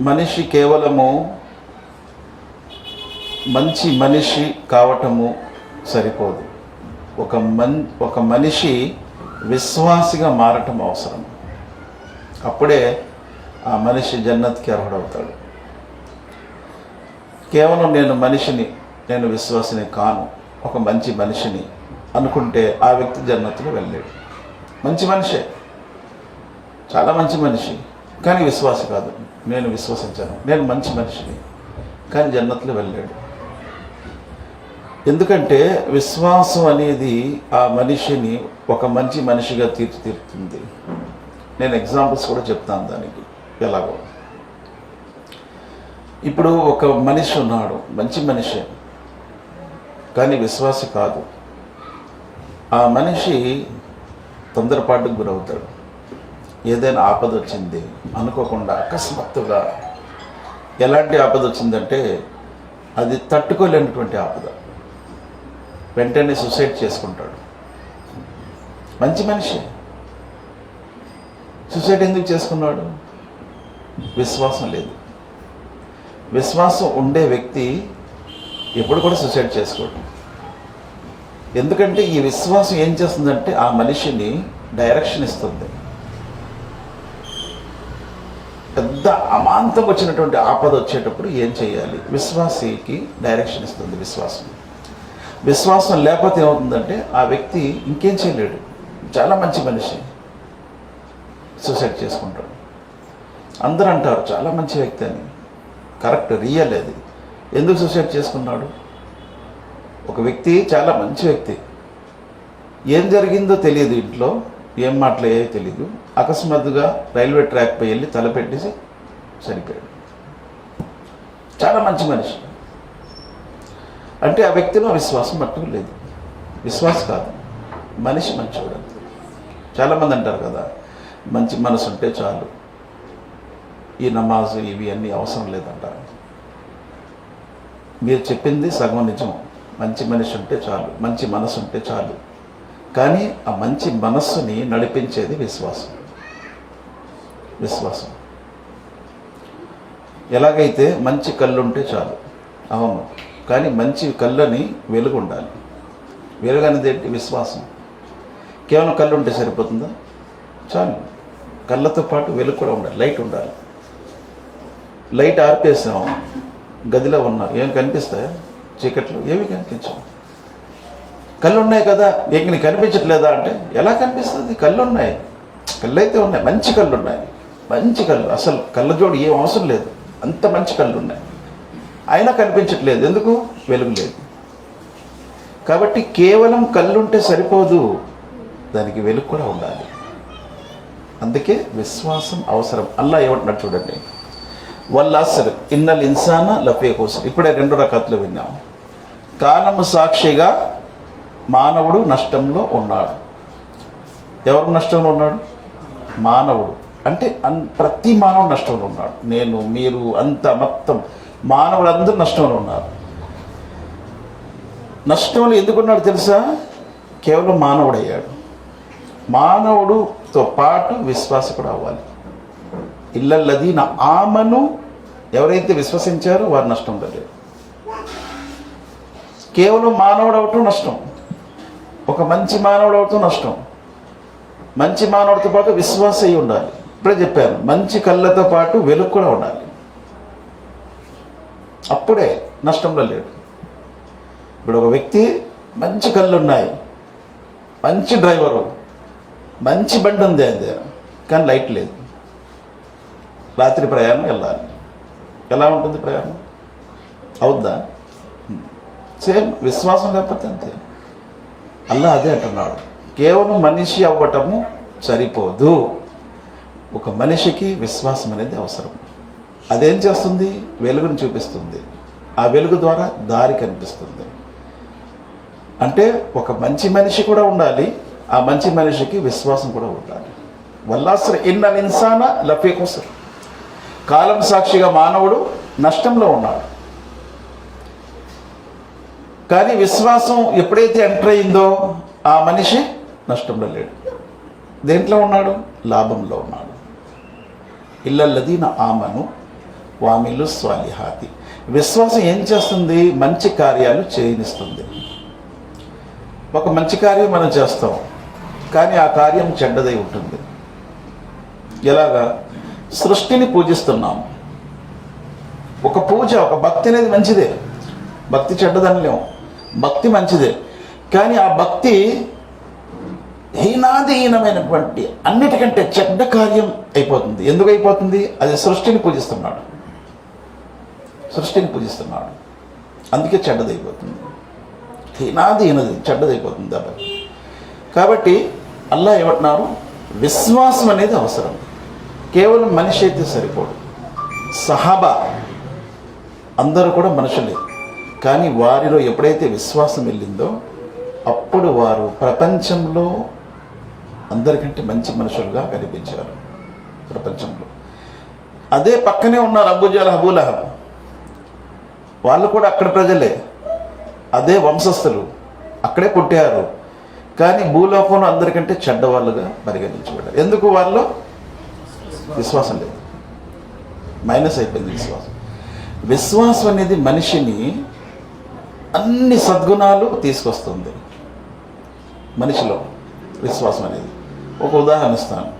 మనిషి కేవలము మంచి మనిషి కావటము సరిపోదు. ఒక మన్ ఒక మనిషి విశ్వాసిగా మారటం అవసరం. అప్పుడే ఆ మనిషి జన్నత్కి అర్హుడవుతాడు. కేవలం నేను మనిషిని నేను విశ్వాసిని కాను ఒక మంచి మనిషిని అనుకుంటే ఆ వ్యక్తి జన్నత్తులో వెళ్ళాడు మంచి మనిషే. చాలా మంచి మనిషి. కానీ విశ్వాస కాదు. నేను విశ్వసించాను. నేను మంచి మనిషిని. కానీ జన్నత్లో వెళ్ళాడు ఎందుకంటే విశ్వాసం అనేది ఆ మనిషిని ఒక మంచి మనిషిగా తీర్చిదిద్దుతుంది. నేను ఎగ్జాంపుల్స్ కూడా చెప్తాను దానికి. ఎలాగో. ఇప్పుడు ఒక మనిషి ఉన్నాడు. మంచి మనిషి. కానీ విశ్వాస కాదు. ఆ మనిషి తొందరపాటుకు గురవుతాడు. ఏదైనా ఆపద వచ్చింది అనుకోకుండా అకస్మాత్తుగా ఎలాంటి ఆపద వచ్చిందంటే అది తట్టుకోలేనటువంటి ఆపద. వెంటనే సూసైడ్ చేసుకుంటాడు. మంచి మనిషి. సూసైడ్ ఎందుకు చేసుకున్నాడు? విశ్వాసం లేదు. విశ్వాసం ఉండే వ్యక్తి ఎప్పుడు కూడా సూసైడ్ చేసుకోడు. ఎందుకంటే ఈ విశ్వాసం ఏం చేస్తుందంటే ఆ మనిషిని డైరెక్షన్ ఇస్తుంది. పెద్ద అమాంతం వచ్చినటువంటి ఆపద వచ్చేటప్పుడు ఏం చేయాలి? విశ్వాసికి డైరెక్షన్ ఇస్తుంది విశ్వాసం. విశ్వాసం లేకపోతే ఏమవుతుందంటే ఆ వ్యక్తి ఇంకేం చేయలేడు. చాలా మంచి మనిషి. సూసైడ్ చేసుకుంటాడు. అందరూ అంటారు చాలా మంచి వ్యక్తి అని. కరెక్ట్ రియల్ అది. ఎందుకు సూసైడ్ చేసుకున్నాడు? ఒక వ్యక్తి చాలా మంచి వ్యక్తి. ఏం జరిగిందో తెలియదు ఇంట్లో. ఏం మాట్లాడే తెలియదు అకస్మాత్తుగా రైల్వే ట్రాక్ పై వెళ్ళి తలపెట్టేసి చనిపోయాడు చాలా మంచి మనిషి. అంటే ఆ వ్యక్తిలో విశ్వాసం మట్టుకు లేదు. విశ్వాసం కాదు. మనిషి మంచివాడు చాలామంది అంటారు కదా మంచి మనసు ఉంటే చాలు. ఈ నమాజ్ ఇవి అన్నీ అవసరం లేదంటారు. మీరు చెప్పింది సగం నిజం. మంచి మనిషి ఉంటే చాలు. మంచి మనసు ఉంటే చాలు. కానీ ఆ మంచి మనస్సుని నడిపించేది విశ్వాసం. విశ్వాసం. ఎలాగైతే మంచి కళ్ళు ఉంటే చాలు. అవును. కానీ మంచి కళ్ళని వెలుగు ఉండాలి వెలుగు అనేది ఏంటి? విశ్వాసం. కేవలం కళ్ళు ఉంటే సరిపోతుందా? చాలు. కళ్ళతో పాటు వెలుగు కూడా ఉండాలి. లైట్ ఉండాలి. లైట్ ఆర్పేసాం. గదిలో ఉన్నా. ఏం కనిపిస్తాయా? చీకట్లో ఏమి కనిపించవు? కళ్ళు ఉన్నాయి కదా నీకు నీకు కనిపించట్లేదా అంటే ఎలా కనిపిస్తుంది? కళ్ళు ఉన్నాయి కళ్ళు అయితే ఉన్నాయి. మంచి కళ్ళు ఉన్నాయి మంచి కళ్ళు. అసలు కళ్ళజోడు ఏం అవసరం లేదు. అంత మంచి కళ్ళు ఉన్నాయి అయినా కనిపించట్లేదు. ఎందుకు? వెలుగు లేదు. కాబట్టి కేవలం కళ్ళుంటే సరిపోదు. దానికి వెలుగు కూడా ఉండాలి. అందుకే విశ్వాసం అవసరం. అల్లా ఏమంటున్నాడు చూడండి. వల్లాసర్ ఇన్నల్ ఇన్సాన లఫే కోసం ఇప్పుడే రెండు రకాలు విన్నాం. కాలము సాక్షిగా మానవుడు నష్టంలో ఉన్నాడు. ఎవరు నష్టంలో ఉన్నాడు? మానవుడు. అంటే అన్ ప్రతి మానవుడు నష్టంలో ఉన్నాడు. నేను మీరు అంత మొత్తం మానవుడు అందరూ నష్టంలో ఉన్నారు. నష్టంలో ఎందుకున్నాడు తెలుసా? కేవలం మానవుడయ్యాడు. మానవుడుతో పాటు విశ్వాసకుడు అవ్వాలి. ఇళ్ళల్లది నా ఆమను ఎవరైతే విశ్వసించారో వారు నష్టం లేదు కేవలం మానవుడు అవటం నష్టం. ఒక మంచి మానవుడు అవటం నష్టం. మంచి మానవుడితో పాటు విశ్వాస అయి ఉండాలి. ఇప్పుడే చెప్పాను మంచి కళ్ళతో పాటు వెలుగు కూడా ఉండాలి. అప్పుడే నష్టంలో లేడు. ఇప్పుడు ఒక వ్యక్తి మంచి కళ్ళు ఉన్నాయి మంచి డ్రైవరు మంచి బండి ఉంది అది కానీ లైట్ లేదు. రాత్రి ప్రయాణం వెళ్ళాలి. ఎలా ఉంటుంది ప్రయాణం? అవుద్దా? సేమ్ విశ్వాసం లేకపోతే అంతే. అల్లా అదే అంటున్నాడు. కేవలం మనిషి అవ్వటము సరిపోదు. ఒక మనిషికి విశ్వాసం అనేది అవసరం. అదేం చేస్తుంది? వెలుగును చూపిస్తుంది. ఆ వెలుగు ద్వారా దారి కనిపిస్తుంది. అంటే ఒక మంచి మనిషి కూడా ఉండాలి ఆ మంచి మనిషికి విశ్వాసం కూడా ఉండాలి. వల్లాసర ఇన్న ఇన్సాన కోసం కాలం సాక్షిగా మానవుడు నష్టంలో ఉన్నాడు. కానీ విశ్వాసం ఎప్పుడైతే ఎంటర్ అయిందో ఆ మనిషి నష్టంలో లేడు. దేంట్లో ఉన్నాడు? లాభంలో ఉన్నాడు. ఇల్లల్లదీన ఆమను వామిలు స్వాలిహాతి. విశ్వాసం ఏం చేస్తుంది? మంచి కార్యాలు చేయనిస్తుంది. ఒక మంచి కార్యం మనం చేస్తాం కానీ ఆ కార్యం చెడ్డదై ఉంటుంది. ఎలాగా? సృష్టిని పూజిస్తున్నాం. ఒక పూజ ఒక భక్తి అనేది మంచిదే. భక్తి చెడ్డదనలేం. భక్తి మంచిదే. కానీ ఆ భక్తి హీనాధీనమైనటువంటి అన్నిటికంటే చెడ్డ కార్యం అయిపోతుంది. ఎందుకు అయిపోతుంది? అది సృష్టిని పూజిస్తున్నాడు. సృష్టిని పూజిస్తున్నాడు. అందుకే చెడ్డదైపోతుంది. హీనాధీనది చెడ్డదైపోతుంది దెబ్బ కాబట్టి అల్లా ఏమంటున్నారు? విశ్వాసం అనేది అవసరం. కేవలం మనిషి అయితే సరిపోడు సహాబా అందరూ కూడా మనుషులే. కానీ వారిలో ఎప్పుడైతే విశ్వాసం వెళ్ళిందో అప్పుడు వారు ప్రపంచంలో అందరికంటే మంచి మనుషులుగా కనిపించారు ప్రపంచంలో. అదే పక్కనే ఉన్నారు అబుజాల్ అబూలహబ్ వాళ్ళు కూడా అక్కడ ప్రజలే. అదే వంశస్థులు. అక్కడే పుట్టారు. కానీ భూలోకంలో అందరికంటే చెడ్డవాళ్ళుగా పరిగణించబడ్డారు. ఎందుకు వాళ్ళు విశ్వాసం లేదు. మైనస్ అయిపోయింది విశ్వాసం. విశ్వాసం అనేది మనిషిని అన్ని సద్గుణాలు తీసుకొస్తుంది. మనిషిలో విశ్వాసం అనేది. ఒక ఉదాహరణ ఇస్తాను.